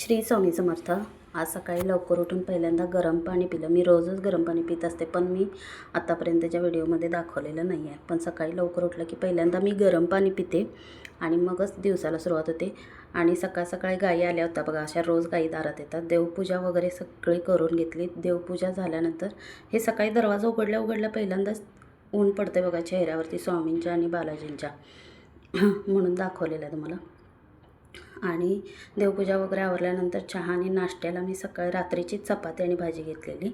श्री स्वामी समर्थ. आज सकाळी लवकर उठून पहिल्यांदा गरम पाणी पिलं. मी रोजच गरम पाणी पित असते पण मी आत्तापर्यंतच्या व्हिडिओमध्ये दाखवलेलं नाही आहे. पण सकाळी लवकर उठलं की पहिल्यांदा मी गरम पाणी पिते आणि मगच दिवसाला सुरुवात होते. आणि सकाळ सकाळी गायी आल्या होत्या. बघा अशा रोज गायी दारात येतात. देवपूजा वगैरे सगळी करून घेतली. देवपूजा झाल्यानंतर हे सकाळी दरवाजा उघडल्या उघडल्या पहिल्यांदाच ऊन पडते बघा चेहऱ्यावरती स्वामींच्या आणि बालाजींच्या. म्हणून दाखवलेलं आहे तुम्हाला. आणि देवपूजा वगैरे आवरल्यानंतर चहा आणि नाश्त्याला मी सकाळी रात्रीची चपाती आणि भाजी घेतलेली.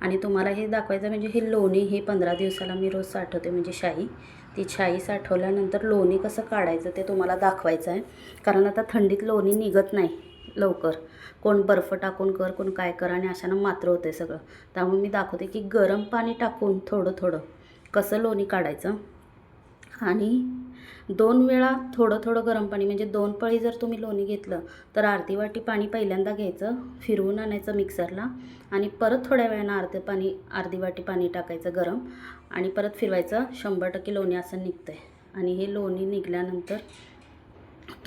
आणि तुम्हाला हे दाखवायचं म्हणजे हे लोणी ही पंधरा दिवसाला मी रोज साठवते म्हणजे शाई. ती शाई साठवल्यानंतर लोणी कसं काढायचं ते तुम्हाला दाखवायचं आहे. कारण आता थंडीत लोणी निघत नाही लवकर. कोण बर्फ टाकून कर कोण काय कर आणि अशानं मात्र होते सगळं. त्यामुळे मी दाखवते की गरम पाणी टाकून थोडं थोडं कसं लोणी काढायचं. आणि दोन वेळा थोडं थोडं गरम पाणी म्हणजे दोन पळी जर तुम्ही लोणी घेतलं तर अर्धी वाटी पाणी पहिल्यांदा घ्यायचं फिरवून आणायचं मिक्सरला आणि परत थोड्या वेळानं अर्धे पाणी अर्धी वाटी पाणी टाकायचं गरम आणि परत फिरवायचं. शंभर टक्के लोणी असं निघतं आहे आणि हे लोणी निघाल्यानंतर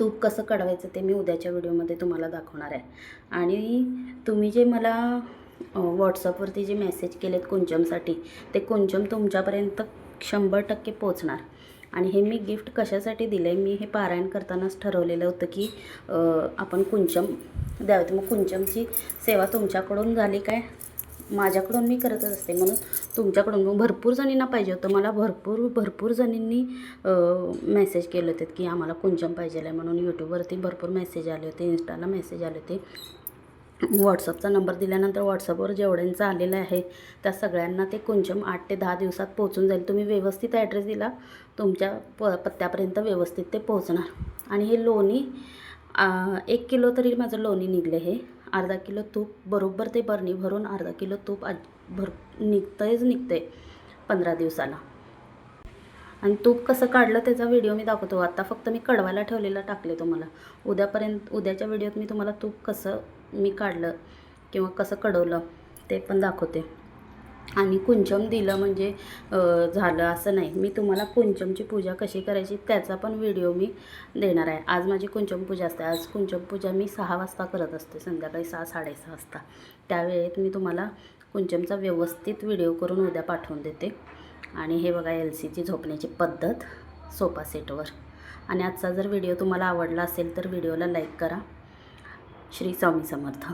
तूप कसं कढवायचं ते मी उद्याच्या व्हिडिओमध्ये तुम्हाला दाखवणार आहे. आणि तुम्ही जे मला व्हॉट्सअपवरती जे मेसेज केलेत कुंचमसाठी ते कुंचम तुमच्यापर्यंत शंभर टक्के पोचणार आणि हे मी गिफ्ट कशासाठी दिलं आहे मी हे पारायण करतानाच ठरवलेलं होतं की आपण कुंचम द्यावं. मग कुंचमची सेवा तुमच्याकडून झाली काय? माझ्याकडून मी करतच असते. म्हणून तुमच्याकडून मग भरपूर जणींना पाहिजे होतं. मला भरपूर भरपूर जणींनी मेसेज केले होते की आम्हाला कुंचम पाहिजे आहे म्हणून यूट्यूबवरती भरपूर मेसेज आले होते इन्स्टाला मेसेज आले होते. व्हॉट्सअपचा नंबर दिल्यानंतर व्हॉट्सअपवर जेवढ्यांचं आलेलं आहे त्या सगळ्यांना ते कुंचम आठ ते दहा दिवसात पोहोचून जाईल. तुम्ही व्यवस्थित ॲड्रेस दिला तुमच्या प पत्त्यापर्यंत व्यवस्थित ते पोहोचणार. आणि हे लोणी एक किलो तरी माझं लोणी निघले हे. अर्धा किलो तूप बरोबर ते बरणी भरून अर्धा किलो तूप आज भर निघतंयच निघतंय पंधरा दिवसाला आणि तूप कसं काढलं त्याचा व्हिडिओ मी दाखवतो. आता फक्त मी कडवायला ठेवलेला टाकले तुम्हाला. उद्यापर्यंत उद्याच्या व्हिडिओत मी तुम्हाला तूप कसं मी काढलं किंवा कसं कडवलं ते पण दाखवते. आणि कुंचम दिलं म्हणजे झालं असं नाही. मी तुम्हाला कुंचमची पूजा कशी करायची त्याचा पण व्हिडिओ मी देणार आहे. आज माझी कुंचम पूजा असते. आज कुंचम पूजा मी सहा वाजता करत असते. संध्याकाळी सहा साडेसहा वाजता. त्यावेळेत मी तुम्हाला कुंचमचा व्यवस्थित व्हिडिओ करून उद्या पाठवून देते. आणि हे बघा एल सीची झोपण्याची पद्धत सोफा सेटवर. आणि आजचा जर व्हिडिओ तुम्हाला आवडला असेल तर व्हिडिओला लाईक करा. श्री स्वामी समर्थ.